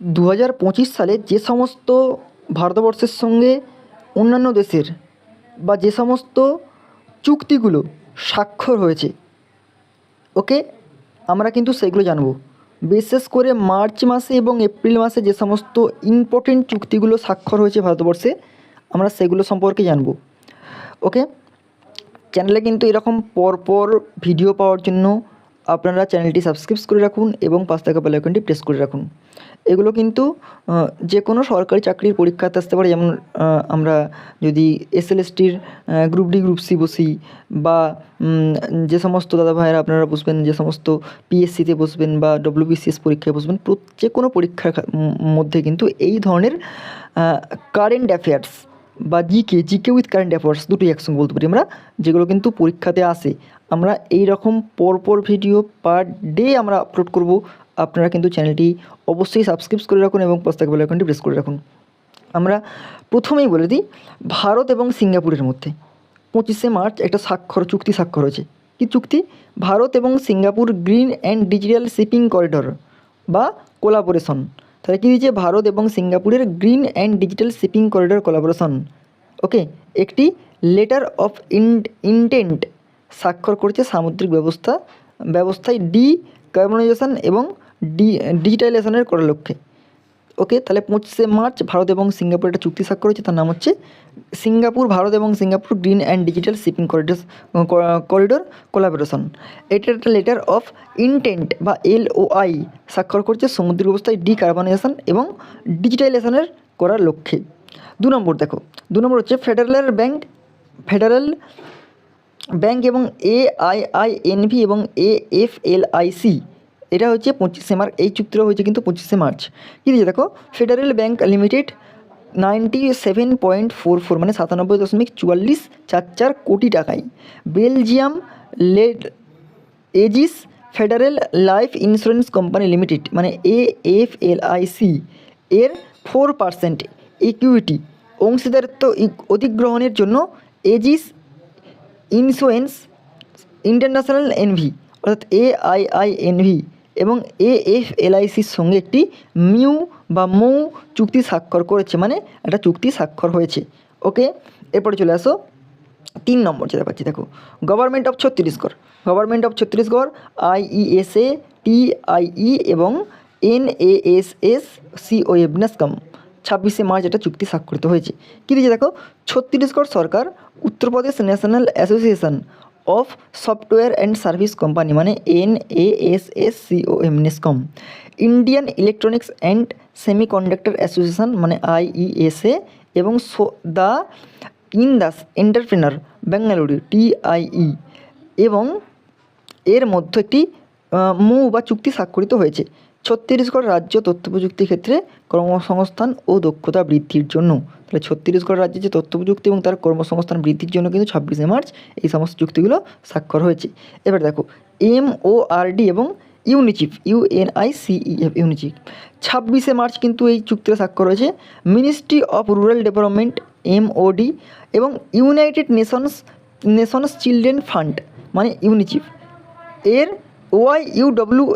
দু হাজার পঁচিশ সালে যে সমস্ত ভারতবর্ষের সঙ্গে অন্যান্য দেশের বা যে সমস্ত চুক্তিগুলো স্বাক্ষর হয়েছে, ওকে? আমরা কিন্তু সেগুলো জানব। বিশেষ করে মার্চ মাসে এবং এপ্রিল মাসে যে সমস্ত ইম্পর্টেন্ট চুক্তিগুলো স্বাক্ষর হয়েছে ভারতবর্ষে, আমরা সেগুলো সম্পর্কে জানব। ওকে? চ্যানেলে কিন্তু এরকম পরপর ভিডিও পাওয়ার জন্য আপনারা চ্যানেলটি সাবস্ক্রাইব করে রাখুন এবং পাঁচ টাকা বেল আইকনটি প্রেস করে রাখুন। এগুলো কিন্তু যে কোনো সরকারি চাকরির পরীক্ষাতে আসতে পারে, যেমন আমরা যদি এসএলএসটির গ্রুপ ডি গ্রুপ সি বসি বা যে সমস্ত দাদা ভাইয়েরা আপনারা বসবেন, যে সমস্ত পিএসসিতে বসবেন বা ডব্লিউবিসিএস পরীক্ষায় বসবেন যে কোনো পরীক্ষার মধ্যে কিন্তু এই ধরনের কারেন্ট অ্যাফেয়ার্স বা GK GK with current affairs দুটোই একসঙ্গে বলতে পারি আমরা, যেগুলো কিন্তু পরীক্ষাতে আসে। আমরা এই রকম পরপর ভিডিও পার ডে আমরা আপলোড করব। আপনারা কিন্তু চ্যানেলটি অবশ্যই সাবস্ক্রাইব করে রাখুন এবং পাঁচটাকে বেল আইকনটি প্রেস করে রাখুন। আমরা প্রথমেই বলে দিই, ভারত এবং সিঙ্গাপুরের মধ্যে পঁচিশে মার্চ একটা স্বাক্ষর, চুক্তি স্বাক্ষর হয়েছে। কি চুক্তি? ভারত এবং Singapore green and digital shipping corridor বা কোলাবোরেশন তাহলে কী হয়েছে? ভারত এবং সিঙ্গাপুরের green and digital shipping corridor collaboration. Okay, একটি লেটার অফ ইন্টেন্ট স্বাক্ষর করছে সামুদ্রিক ব্যবস্থা, ব্যবস্থায় ডি কার্বনাইজেশন এবং ডি ডিজিটালাইজেশনের করার লক্ষ্যে। ওকে তাহলে পঁচিশে মার্চ ভারত এবং সিঙ্গাপুর একটা চুক্তি স্বাক্ষর হয়েছে, তার নাম হচ্ছে সিঙ্গাপুর ভারত এবং Singapore green and digital shipping corridor corridor collaboration. এটা একটা লেটার অফ ইনটেন্ট বা এল ও আই স্বাক্ষর করছে সমুদ্র ব্যবস্থায় ডিকার্বনাইজেশন এবং ডিজিটালাইজেশনের করার লক্ষ্যে। দু নম্বর দেখো, দু নম্বর হচ্ছে ফেডারেল ব্যাংক ফেডারেল ব্যাংক এবং এ আই আই এনভি এবং A F L I C এটা হচ্ছে পঁচিশে মার্চ, এই চুক্তিটা হয়েছে কিন্তু পঁচিশে মার্চ। কী দিয়েছে দেখো? Federal Bank Limited ninety seven point four four মানে সাতানব্বই দশমিক চুয়াল্লিশ চার চার কোটি টাকায়। Belgium led Ageas Federal Life Insurance Company Limited মানে A F L I C এর ফোর পার্সেন্ট ইকুইটি অংশীদারিত্ব অধিগ্রহণের জন্য এজিস ইন্স্যুরেন্স ইন্টারন্যাশনাল এনভি অর্থাৎ এ আই আই এনভি এবং এ এফ এলআইসির সঙ্গে একটি মিউ বা মৌ চুক্তি স্বাক্ষর করেছে মানে একটা চুক্তি স্বাক্ষর হয়েছে। ওকে, এরপরে চলে আসো তিন নম্বর যেটা পাচ্ছি, দেখো। Government of Chhattisgarh government of Chhattisgarh IESA TIE এবং এন এস এস সিওএ বিনাসকম ছাব্বিশে মার্চ এটা চুক্তি স্বাক্ষরিত হয়েছে। কী দিয়েছে, দেখো? ছত্তিশগড় সরকার, Uttar Pradesh National Association of Software and Service Company মানে N A S S CO M NASSCOM Indian Electronics and semi semiconductor association মানে আইইএসএ এবং so the Indus entrepreneur Bengaluru TIE এবং এর মধ্যে একটি মৌ বা চুক্তি স্বাক্ষরিত হয়েছে। ছত্তিশগড় রাজ্য তথ্য প্রযুক্তি ক্ষেত্রে কর্মসংস্থান ও দক্ষতা বৃদ্ধির জন্য। তাহলে ছত্তিশগড় রাজ্যে যে তথ্য প্রযুক্তি এবং তার কর্মসংস্থান বৃদ্ধির জন্য কিন্তু ছাব্বিশে মার্চ এই সমস্ত চুক্তিগুলো স্বাক্ষর হয়েছে। এবার দেখো এম ও আর ডি এবং ইউনিচিফ ইউএনআইসিইএফ ইউনিচিফ। ছাব্বিশে মার্চ কিন্তু এই চুক্তিটা স্বাক্ষর হয়েছে। Ministry of rural development, MOD এবং United Nations Nations Children Fund মানে ইউনিচিফ। এর ওয়াই ইউডব্লিউ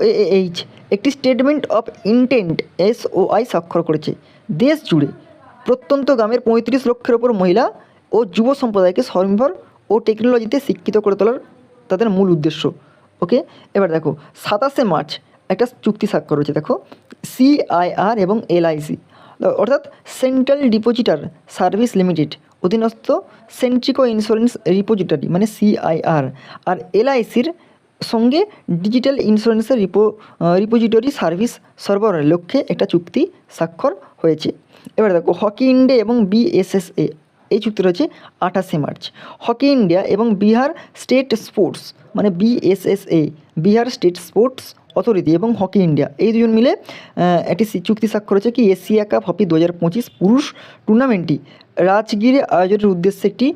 এইচ একটি statement of intent S O I স্বাক্ষর করেছে। দেশ জুড়ে প্রত্যন্ত গ্রামের পঁয়ত্রিশ লক্ষের ওপর মহিলা ও যুব সম্প্রদায়কে স্বনির্ভর ও টেকনোলজিতে শিক্ষিত করে তোলার তাদের মূল উদ্দেশ্য। ওকে এবার দেখো, সাতাশে মার্চ একটা চুক্তি স্বাক্ষর হয়েছে, দেখো। সিআইআর এবং এলআইসি অর্থাৎ সেন্ট্রাল ডিপোজিটার সার্ভিস লিমিটেড, অধীনস্থ সেন্ট্রিকো ইন্স্যুরেন্স রিপোজিটরি মানে সিআইআর আর এলআইসির সঙ্গে ডিজিটাল ইন্স্যুরেন্সের রিপো রিপোজিটরি সার্ভিস সরবরাহের লক্ষ্যে একটা চুক্তি স্বাক্ষর হয়েছে। এবার দেখো, হকি ইন্ডিয়া এবং বিএসএসএ এই চুক্তি রয়েছে আঠাশে মার্চ। হকি ইন্ডিয়া এবং বিহার স্টেট স্পোর্টস মানে BSSA Bihar state sports authority এবং হকি ইন্ডিয়া। এই দুজন মিলে একটি চুক্তি স্বাক্ষর হয়েছে কি, এশিয়া কাপ হকি দু হাজার পঁচিশ পুরুষ টুর্নামেন্টটি। রাজগিরে আয়োজনের উদ্দেশ্যে একটি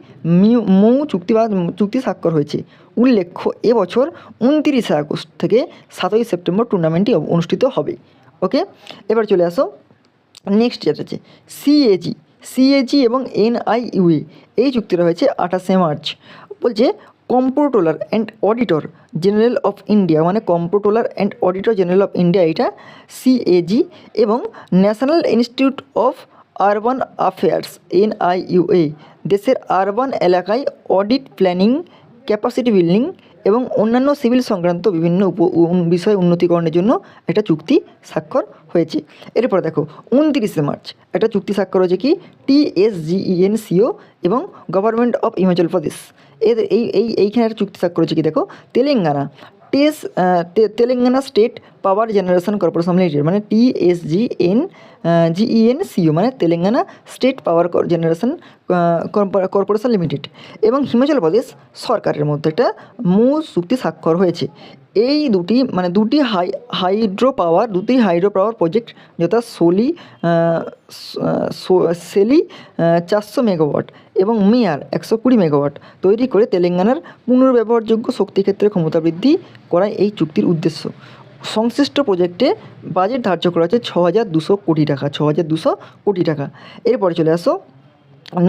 মৌ চুক্তি বা চুক্তি স্বাক্ষর হয়েছে। উল্লেখ্য এবছর উনতিরিশে আগস্ট থেকে সাতই সেপ্টেম্বর টুর্নামেন্টটি অনুষ্ঠিত হবে। ওকে? এবার চলে আসো নেক্সট যেটা আছে সিএজি সিএজি এবং এনআইইউএ এই চুক্তিটা হয়েছে আঠাশে মার্চ। বলছে comptroller and auditor general of India মানে comptroller and auditor general of India এটা সিএজি এবং national institute of urban affairs NIUA দেশের আরবান এলাকায় অডিট প্ল্যানিং, ক্যাপাসিটি বিল্ডিং এবং অন্যান্য সিভিল সংক্রান্ত বিভিন্ন উপ বিষয় উন্নতিকরণের জন্য একটা চুক্তি স্বাক্ষর হয়েছে। এরপর দেখো, উনত্রিশে মার্চ, একটা চুক্তি স্বাক্ষর হয়েছে কি? টিএসজিইএনসিও এবং গভর্নমেন্ট অফ হিমাচল প্রদেশ। এদের এই এই, এইখানে একটা চুক্তি স্বাক্ষর হয়েছে কি দেখো? Telangana. টেস Telangana state power generation corporation limited মানে টিএসজিএন জিইএন সিও মানে Telangana state power generation corporation limited এবং হিমাচল প্রদেশ সরকারের মধ্যে একটা মূল চুক্তি স্বাক্ষর হয়েছে। এই দুটি মানে দুটি হাই হাইড্রো পাওয়ার দুটি হাইড্রো পাওয়ার প্রজেক্ট যথা সোলি সেলি চারশো মেগাওয়াট এবং মেয়ার একশো কুড়ি মেগাওয়াট তৈরি করে তেলেঙ্গানার পুনর্ব্যবহারযোগ্য শক্তি ক্ষেত্রে ক্ষমতা বৃদ্ধি করাই এই চুক্তির উদ্দেশ্য। সংশ্লিষ্ট প্রজেক্টে বাজেট ধার্য করা হচ্ছে ছ হাজার দুশো কোটি টাকা, ছ হাজার দুশো কোটি টাকা। এরপরে চলে আসো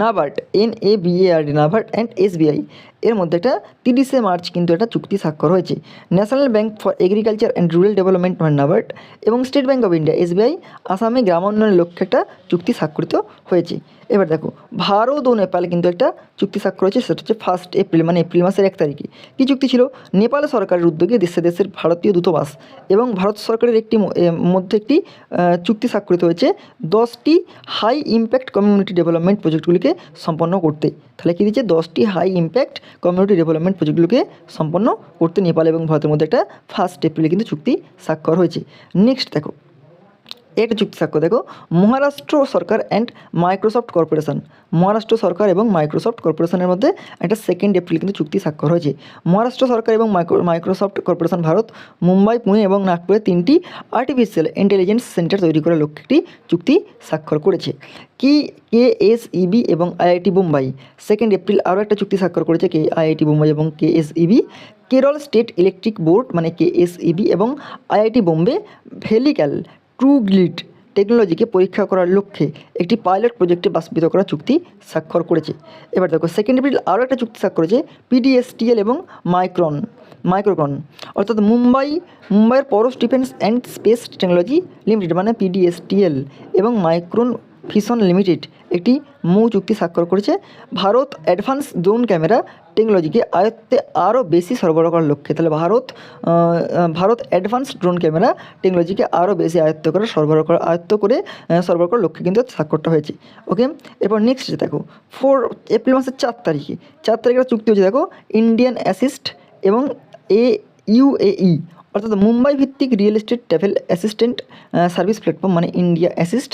NABARD N A B A R D NABARD and SBI এর মধ্যে একটা তিরিশে মার্চ কিন্তু একটা চুক্তি স্বাক্ষর হয়েছে। National bank for agriculture and rural development মানে নাবার্ড এবং state bank of India SBI আসামে গ্রাম উন্নয়নের লক্ষ্যে একটা চুক্তি স্বাক্ষরিত হয়েছে। এবার দেখো, ভারত ও নেপাল কিন্তু একটা চুক্তি স্বাক্ষর হয়েছে, সেটা হচ্ছে ফার্স্ট এপ্রিল মানে এপ্রিল মাসের এক তারিখে। কী চুক্তি ছিল? নেপাল সরকারের উদ্যোগে দেশে দেশের ভারতীয় দূতাবাস এবং ভারত সরকারের একটি মধ্যে একটি চুক্তি স্বাক্ষরিত হয়েছে দশটি হাই ইম্প্যাক্ট কমিউনিটি ডেভেলপমেন্ট প্রজেক্টগুলিকে সম্পন্ন করতে। তাহলে কী দিচ্ছে দশটি হাই ইম্প্যাক্ট কমিউনিটি ডেভেলপমেন্ট প্রজেক্টগুলোকে সম্পন্ন করতে নেপাল এবং ভারতের মধ্যে একটা ফার্স্ট এপ্রিলে কিন্তু চুক্তি স্বাক্ষর হয়েছে। নেক্সট দেখো একটা চুক্তি স্বাক্ষর দেখো, মহারাষ্ট্র সরকার অ্যান্ড মাইক্রোসফট কর্পোরেশন মহারাষ্ট্র সরকার এবং মাইক্রোসফট কর্পোরেশনের মধ্যে একটা সেকেন্ড এপ্রিল কিন্তু চুক্তি স্বাক্ষর হয়েছে মহারাষ্ট্র সরকার এবং micro Microsoft corporation Bharat, Mumbai, Pune এবং নাগপুরে তিনটি আর্টিফিশিয়াল ইন্টেলিজেন্স সেন্টার তৈরি করার লক্ষ্যে একটি চুক্তি স্বাক্ষর করেছে। কি, কে এস ইবি এবং আইআইটি মুম্বাই। সেকেন্ড এপ্রিল আরও একটা চুক্তি স্বাক্ষর করেছে কে আইআইটি মুম্বাই এবং K S EB Kerala state electric board মানে কে এস ইবি এবং IIT Bombay vehicle true glide টেকনোলজিকে পরীক্ষা করার লক্ষ্যে একটি পাইলট প্রজেক্টে বাস্তবিত করা চুক্তি স্বাক্ষর করেছে। এবার দেখো সেকেন্ড এপ্রিল আরও একটা চুক্তি স্বাক্ষর করেছে পিডিএসটিএল এবং মাইক্রন মাইক্রোক্রন অর্থাৎ মুম্বাই, মুম্বাইয়ের Paras defence and space technology limited মানে পিডিএসটিএল এবং মাইক্রন ফিশন লিমিটেড একটি মৌ চুক্তি স্বাক্ষর করেছে। ভারত অ্যাডভান্স ড্রোন ক্যামেরা টেকনোলজিকে আয়ত্তে আরও বেশি সরবরাহ করার লক্ষ্যে। তাহলে Bharat Bharat advance drone camera টেকনোলজিকে আরও বেশি আয়ত্ত করে সরবরাহ করা, আয়ত্ত করে সরবরাহ করার লক্ষ্যে কিন্তু স্বাক্ষরটা হয়েছে। ওকে? এরপর নেক্সট যে দেখো ফোর এপ্রিল মাসের চার তারিখে। চার তারিখে একটা চুক্তি হচ্ছে দেখো ইন্ডিয়ান অ্যাসিস্ট এবং এ ইউএই অর্থাৎ মুম্বাই ভিত্তিক real estate travel assistant service platform মানে ইন্ডিয়া অ্যাসিস্ট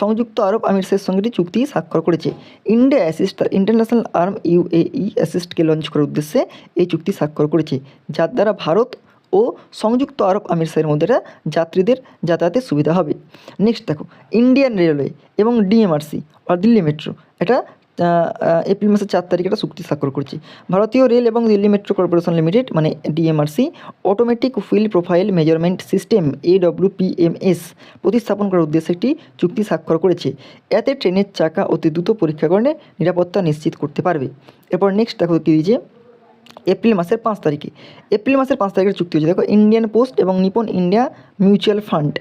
সংযুক্ত আরব আমিরসের সঙ্গে একটি চুক্তি স্বাক্ষর করেছে। ইন্ডিয়া অ্যাসিস্ট তার ইন্টারন্যাশনাল আর্ম ইউএই অ্যাসিস্টকে লঞ্চ করার উদ্দেশ্যে এই চুক্তি স্বাক্ষর করেছে, যার দ্বারা ভারত ও সংযুক্ত আরব আমিরসের মধ্যে যাত্রীদের যাতায়াতের সুবিধা হবে। নেক্সট দেখো ইন্ডিয়ান রেলওয়ে এবং ডিএমআরসি আর দিল্লি মেট্রো এটা এপ্রিল মাসের চার তারিখে একটা চুক্তি স্বাক্ষর করছে। ভারতীয় রেল এবং দিল্লি মেট্রো কর্পোরেশন লিমিটেড মানে DMRC automatic wheel profile measurement system AWPMS প্রতিস্থাপন করার উদ্দেশ্যে একটি চুক্তি স্বাক্ষর করেছে। এতে ট্রেনের চাকা অতি দ্রুত পরীক্ষাকরণে নিরাপত্তা নিশ্চিত করতে পারবে। এরপর নেক্সট দেখো কী দিয়েছে এপ্রিল মাসের পাঁচ তারিখে। এপ্রিল মাসের পাঁচ তারিখের চুক্তি হয়েছে, দেখো ইন্ডিয়ান পোস্ট এবং নিপন ইন্ডিয়া মিউচুয়াল ফান্ড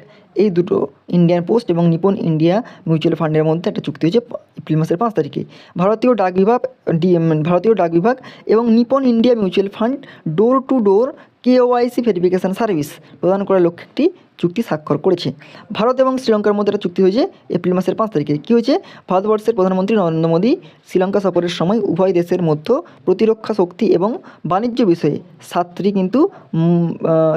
এই দুটো ইন্ডিয়ান পোস্ট এবং নিপন ইন্ডিয়া মিউচুয়াল ফান্ডের মধ্যে একটা চুক্তি হয়েছে এপ্রিল মাসের পাঁচ তারিখে। ভারতীয় ডাক বিভাগ ডিএম ভারতীয় ডাক বিভাগ এবং Nippon India mutual fund door to door KYC verification service প্রদান করার লক্ষ্যে একটি চুক্তি স্বাক্ষর করেছে। ভারত এবং শ্রীলঙ্কার মধ্যে একটা চুক্তি হয়েছে এপ্রিল মাসের পাঁচ তারিখে। কী হয়েছে? ভারতবর্ষের প্রধানমন্ত্রী নরেন্দ্র মোদী শ্রীলঙ্কা সফরের সময় উভয় দেশের মধ্যে প্রতিরক্ষা শক্তি এবং বাণিজ্য বিষয়ে সাতটি কিন্তু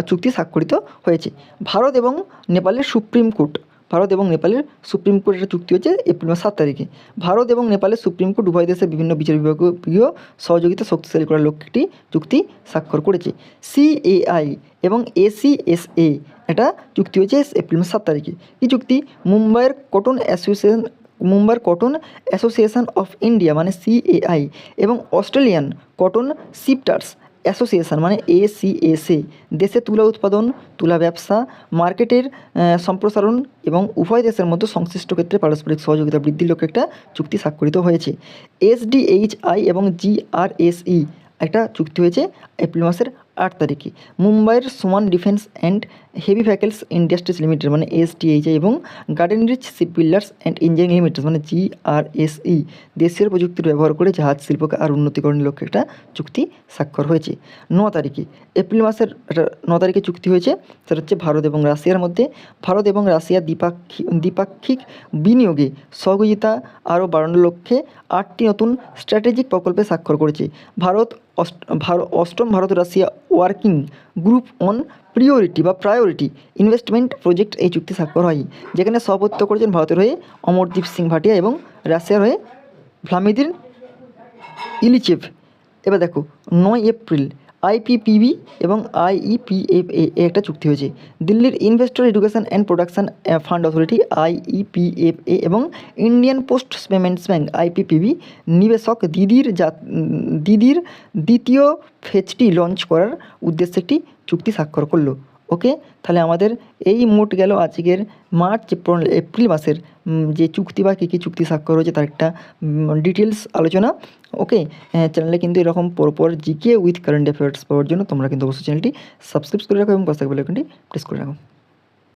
চুক্তি স্বাক্ষরিত হয়েছে। ভারত এবং নেপালের সুপ্রিম কোর্ট ভারত এবং নেপালের সুপ্রিম কোর্টের চুক্তি হচ্ছে এপ্রিল মাস সাত তারিখে। ভারত এবং নেপালের সুপ্রিম কোর্ট উভয় দেশের বিভিন্ন বিচার বিভাগীয় সহযোগিতা শক্তিশালী করার লক্ষ্যে একটি চুক্তি স্বাক্ষর করেছে। সিএআই এবং এসিএসএ এটা চুক্তি হয়েছে এপ্রিল মাস সাত তারিখে। এই চুক্তি মুম্বাইয়ের কটন অ্যাসোসিয়েশন, মুম্বাইয়ের কটন অ্যাসোসিয়েশন অফ ইন্ডিয়া মানে সিএআই এবং অস্ট্রেলিয়ান কটন শিপটার্স অ্যাসোসিয়েশন মানে এসিএসএ দেশে তুলা উৎপাদন, তুলা ব্যবসা, মার্কেটের সম্প্রসারণ এবং উভয় দেশের মধ্যে সংশ্লিষ্ট ক্ষেত্রে পারস্পরিক সহযোগিতা বৃদ্ধির লক্ষ্যে একটা চুক্তি স্বাক্ষরিত হয়েছে। এসডিএইচআই এবং জিআরএসই একটা চুক্তি হয়েছে এপ্রিল মাসের আট তারিখে। মুম্বাইয়ের Swan defence and heavy vehicles industries limited মানে এসটিএইচআই এবং garden reach ship builders and engineering limited মানে জিআরএসই দেশের প্রযুক্তির ব্যবহার করে জাহাজ শিল্পকে আর উন্নতিকরণের লক্ষ্যে একটা চুক্তি স্বাক্ষর হয়েছে। ন তারিখে, এপ্রিল মাসের ন তারিখে চুক্তি হয়েছে, সেটা হচ্ছে ভারত এবং রাশিয়ার মধ্যে। ভারত এবং রাশিয়া দ্বিপাক্ষিক দ্বিপাক্ষিক বিনিয়োগে সহযোগিতা আরও বাড়ানোর লক্ষ্যে আটটি নতুন স্ট্র্যাটেজিক প্রকল্পে স্বাক্ষর করেছে। ভারত অষ্ট, ভার- অষ্টম Bharat Russia working group on priority বা প্রায়োরিটি ইনভেস্টমেন্ট প্রজেক্ট এই চুক্তি স্বাক্ষর হয়, যেখানে সভাপত্য করেছেন ভারতের হয়ে অমরদীপ সিং ভাটিয়া এবং রাশিয়ার হয়ে ভ্লামিদির ইলিচেভ। এবার দেখো, নয় এপ্রিল আইপিপিবি এবং আইইপিএফএ একটা চুক্তি হয়েছে। দিল্লির investor education and production fund authority IEPFA এবং Indian post payments bank IPPB, নিবেশক দিদির দিদির দ্বিতীয় ফেজটি লঞ্চ করার উদ্দেশ্যে একটি চুক্তি স্বাক্ষর করল। ওকে? তাহলে আমাদের এই মোট গেল আজকের মার্চ, এপ্রিল মাসের যে চুক্তি বা কী কী চুক্তি স্বাক্ষর হয়েছে তার একটা ডিটেলস আলোচনা, ওকে? চ্যানেলে কিন্তু এরকম পরপর জিকে উইথ কারেন্ট অ্যাফেয়ার্স পাওয়ার জন্য তোমরা কিন্তু অবশ্যই চ্যানেলটি সাবস্ক্রাইব করে রাখো এবং পাশে বেলাইকনটি প্রেস করে রাখো।